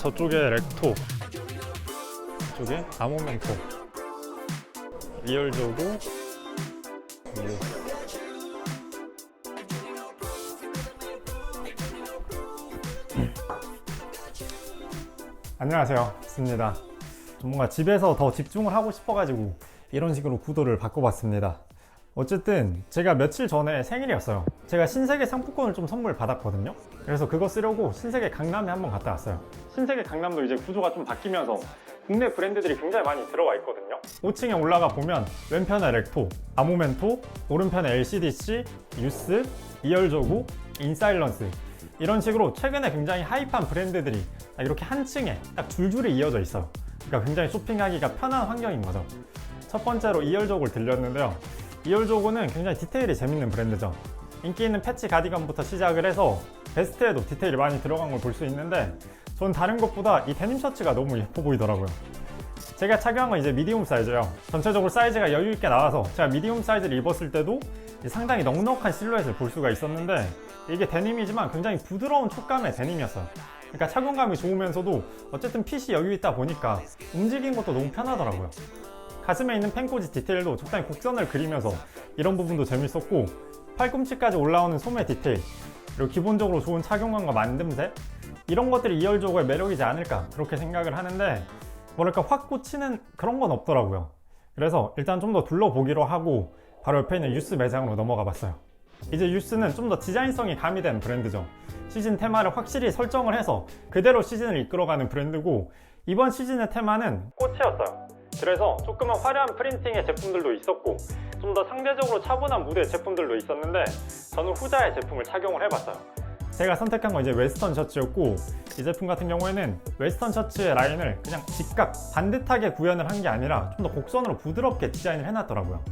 저쪽에 렉토. 이쪽에 아모멘토. 리얼조고 유. 안녕하세요. 습니다. 좀 뭔가 집에서 더 집중을 하고 싶어가지고 이런 식으로 구도를 바꿔봤습니다 어쨌든 제가 며칠 전에 생일이었어요. 제가 신세계 상품권을 좀 선물 받았거든요. 그래서 그거 쓰려고 신세계 강남에 한번 갔다 왔어요. 신세계 강남도 이제 구조가 좀 바뀌면서 국내 브랜드들이 굉장히 많이 들어와 있거든요. 5층에 올라가 보면 왼편에 렉토, 아모멘토, 오른편에 LCDC, 유스, 이얼조구, 인사일런스. 이런 식으로 최근에 굉장히 하이판 브랜드들이 딱 이렇게 한 층에 딱 줄줄이 이어져 있어요 그러니까 굉장히 쇼핑하기가 편한 환경인 거죠. 첫 번째로 이얼조구를 들렸는데요 이얼조구는 굉장히 디테일이 재밌는 브랜드죠. 인기 있는 패치 가디건부터 시작을 해서 베스트에도 디테일이 많이 들어간 걸 볼 수 있는데 전 다른 것보다 이 데님 셔츠가 너무 예뻐 보이더라고요. 제가 착용한 건 이제 미디움 사이즈예요. 전체적으로 사이즈가 여유 있게 나와서 제가 미디움 사이즈를 입었을 때도 상당히 넉넉한 실루엣을 볼 수가 있었는데 이게 데님이지만 굉장히 부드러운 촉감의 데님이었어요. 그러니까 착용감이 좋으면서도 어쨌든 핏이 여유 있다 보니까 움직이는 것도 너무 편하더라고요 가슴에 있는 펜꽂이 디테일도 적당히 곡선을 그리면서 이런 부분도 재밌었고 팔꿈치까지 올라오는 소매 디테일 그리고 기본적으로 좋은 착용감과 만듦새 이런 것들이 이열조고의 매력이지 않을까 그렇게 생각을 하는데 뭐랄까 확 꽂히는 그런 건 없더라고요. 그래서 일단 좀 더 둘러보기로 하고 바로 옆에 있는 유스 매장으로 넘어가 봤어요. 이제 유스는 좀 더 디자인성이 가미된 브랜드죠. 시즌 테마를 확실히 설정을 해서 그대로 시즌을 이끌어가는 브랜드고 이번 시즌의 테마는 꽃이었어요 그래서 조금은 화려한 프린팅의 제품들도 있었고 좀 더 상대적으로 차분한 무드의 제품들도 있었는데 저는 후자의 제품을 착용을 해봤어요. 제가 선택한 건 이제 웨스턴 셔츠였고 이 제품 같은 경우에는 웨스턴 셔츠의 라인을 그냥 직각 반듯하게 구현을 한 게 아니라 좀 더 곡선으로 부드럽게 디자인을 해놨더라고요.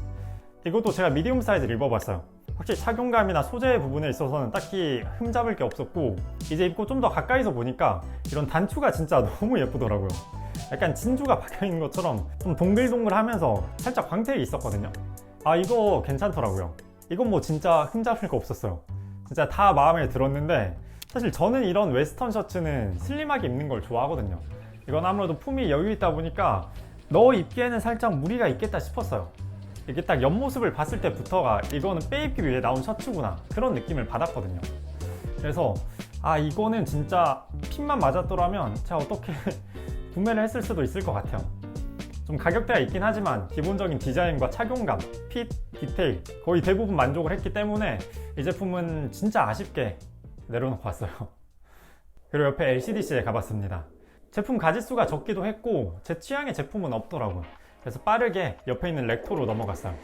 이것도 제가 미디움 사이즈를 입어봤어요. 확실히 착용감이나 소재 부분에 있어서는 딱히 흠잡을 게 없었고 이제 입고 좀 더 가까이서 보니까 이런 단추가 진짜 너무 예쁘더라고요 약간 진주가 박혀있는 것처럼 좀 동글동글하면서 살짝 광택이 있었거든요. 아 이거 괜찮더라고요. 이건 뭐 진짜 흠잡을 거 없었어요. 진짜 다 마음에 들었는데 사실 저는 이런 웨스턴 셔츠는 슬림하게 입는 걸 좋아하거든요. 이건 아무래도 품이 여유 있다 보니까 너 입기에는 살짝 무리가 있겠다 싶었어요. 이게 딱 옆모습을 봤을 때부터가 이거는 빼입기 위해 나온 셔츠구나 그런 느낌을 받았거든요. 그래서 아 이거는 진짜 핏만 맞았더라면 제가 어떻게 구매를 했을 수도 있을 것 같아요. 좀 가격대가 있긴 하지만 기본적인 디자인과 착용감, 핏, 디테일 거의 대부분 만족을 했기 때문에 이 제품은 진짜 아쉽게 내려놓고 왔어요. 그리고 옆에 LCDC에 가봤습니다. 제품 가짓수가 적기도 했고 제 취향의 제품은 없더라고요. 그래서 빠르게 옆에 있는 렉토로 넘어갔어요.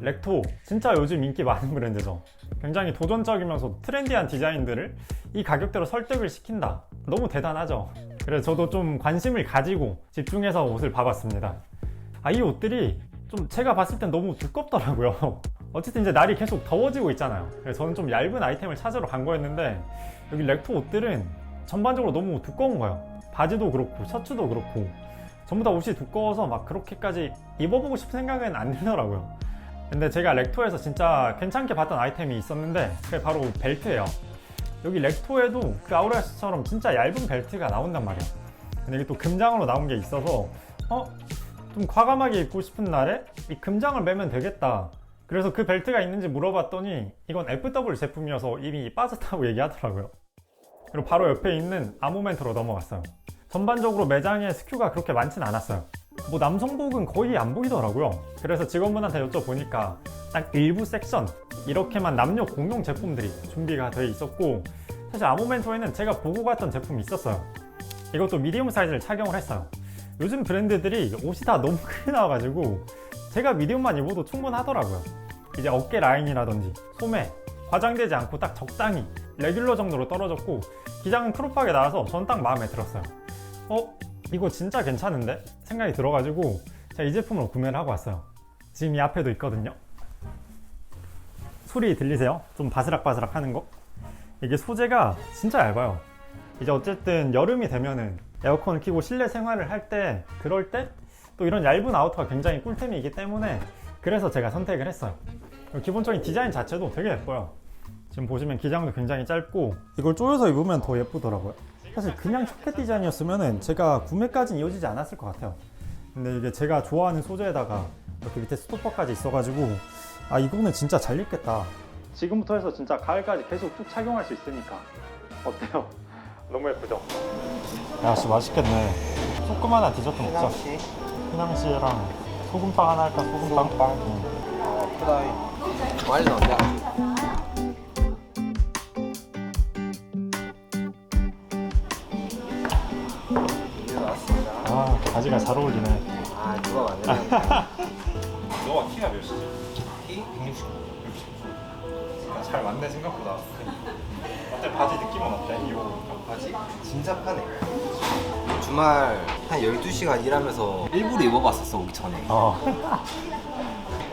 렉토 진짜 요즘 인기 많은 브랜드죠. 굉장히 도전적이면서 트렌디한 디자인들을 이 가격대로 설득을 시킨다. 너무 대단하죠 그래서 저도 좀 관심을 가지고 집중해서 옷을 봐봤습니다. 아 이 옷들이 좀 제가 봤을 땐 너무 두껍더라고요. 어쨌든 이제 날이 계속 더워지고 있잖아요. 그래서 저는 좀 얇은 아이템을 찾으러 간 거였는데 여기 렉토 옷들은 전반적으로 너무 두꺼운 거예요. 바지도 그렇고 셔츠도 그렇고 전부 다 옷이 두꺼워서 막 그렇게까지 입어보고 싶은 생각은 안 들더라고요. 근데 제가 렉토에서 진짜 괜찮게 봤던 아이템이 있었는데 그게 바로 벨트예요 여기 렉토에도 그 아우라스처럼 진짜 얇은 벨트가 나온단 말이에요 근데 이게 또 금장으로 나온 게 있어서 어? 좀 과감하게 입고 싶은 날에 이 금장을 매면 되겠다. 그래서 그 벨트가 있는지 물어봤더니 이건 FW 제품이어서 이미 빠졌다고 얘기하더라고요. 그리고 바로 옆에 있는 아모멘트로 넘어갔어요. 전반적으로 매장에 스큐가 그렇게 많진 않았어요 뭐 남성복은 거의 안 보이더라고요. 그래서 직원분한테 여쭤보니까 딱 일부 섹션 이렇게만 남녀 공용 제품들이 준비가 되어 있었고 사실 아모멘토에는 제가 보고 갔던 제품이 있었어요. 이것도 미디움 사이즈를 착용을 했어요. 요즘 브랜드들이 옷이 다 너무 크게 나와가지고 제가 미디움만 입어도 충분하더라고요. 이제 어깨 라인이라든지 소매 과장되지 않고 딱 적당히 레귤러 정도로 떨어졌고 기장은 크롭하게 나와서 전 딱 마음에 들었어요. 어? 이거 진짜 괜찮은데? 생각이 들어가지고 제가 이 제품을 구매를 하고 왔어요 지금 이 앞에도 있거든요 소리 들리세요? 좀 바스락바스락 하는 거? 이게 소재가 진짜 얇아요 이제 어쨌든 여름이 되면은 에어컨을 켜고 실내 생활을 할 때 그럴 때 또 이런 얇은 아우터가 굉장히 꿀템이기 때문에 그래서 제가 선택을 했어요 기본적인 디자인 자체도 되게 예뻐요 지금 보시면 기장도 굉장히 짧고 이걸 조여서 입으면 더 예쁘더라고요 사실 그냥 초켓 디자인이었으면 제가 구매까지는 이어지지 않았을 것 같아요. 근데 이게 제가 좋아하는 소재에다가 이렇게 밑에 스토퍼까지 있어가지고 아 이거는 진짜 잘 입겠다. 지금부터 해서 진짜 가을까지 계속 쭉 착용할 수 있으니까 어때요? 너무 예쁘죠? 야씨 맛있겠네. 조그만한 디저트 먹자. 휘낭시 휘낭시에랑 소금빵 하나 할까? 소금빵? 소금빵. 응. 어, 프라이 와인 넣냐? 아 바지가 잘 어울리네. 아 누가 만드는 너가 키가 몇이지? 키? 160. 잘 맞네 생각보다. 어때 바지 느낌은 어때? 이거 바지? 진짜 편해. 주말 한 12시간 일하면서 일부러 입어봤었어 오기 전에. 어.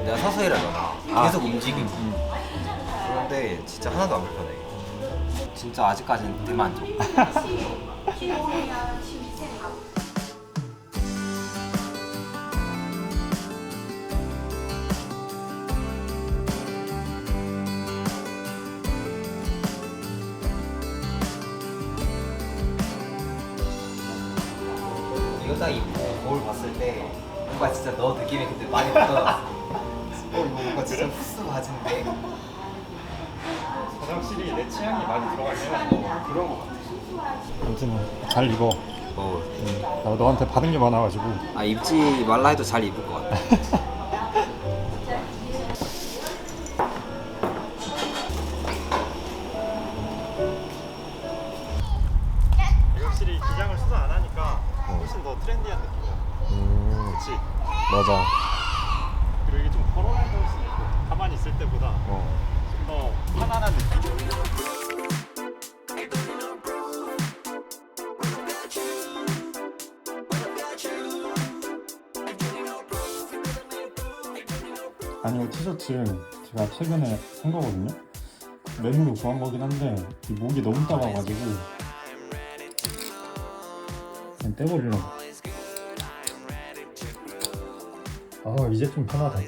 내가 서서 일하잖아. 아. 계속 움직이고. 그런데 진짜 하나도 안 불편해. 진짜 아직까지는 대만족. 딱 입고 거울 봤을 때 뭔가 진짜 너 느낌이 그때 많이 묻어났어. 어 이거 뭔가 진짜 후스 바지인데. 확실히 내 취향이 많이 들어가긴 해. 그런 거 같아. 아무튼 잘 입어. 어. 응. 나 너한테 받은 게 많아가지고. 아 입지 말라 해도 잘 입을 것 같아. 트렌디한 느낌이야. 음 그렇지. 맞아. 그리고 이게 좀때 훨씬 있고 가만히 있을 때보다 어. 좀더 편안한 느낌. 아니 이 티셔츠 제가 최근에 산 거거든요. 매물로 구한 거긴 한데 이 목이 너무 따가워가지고 그냥 떼버리려고. 아 이제 좀 편하다.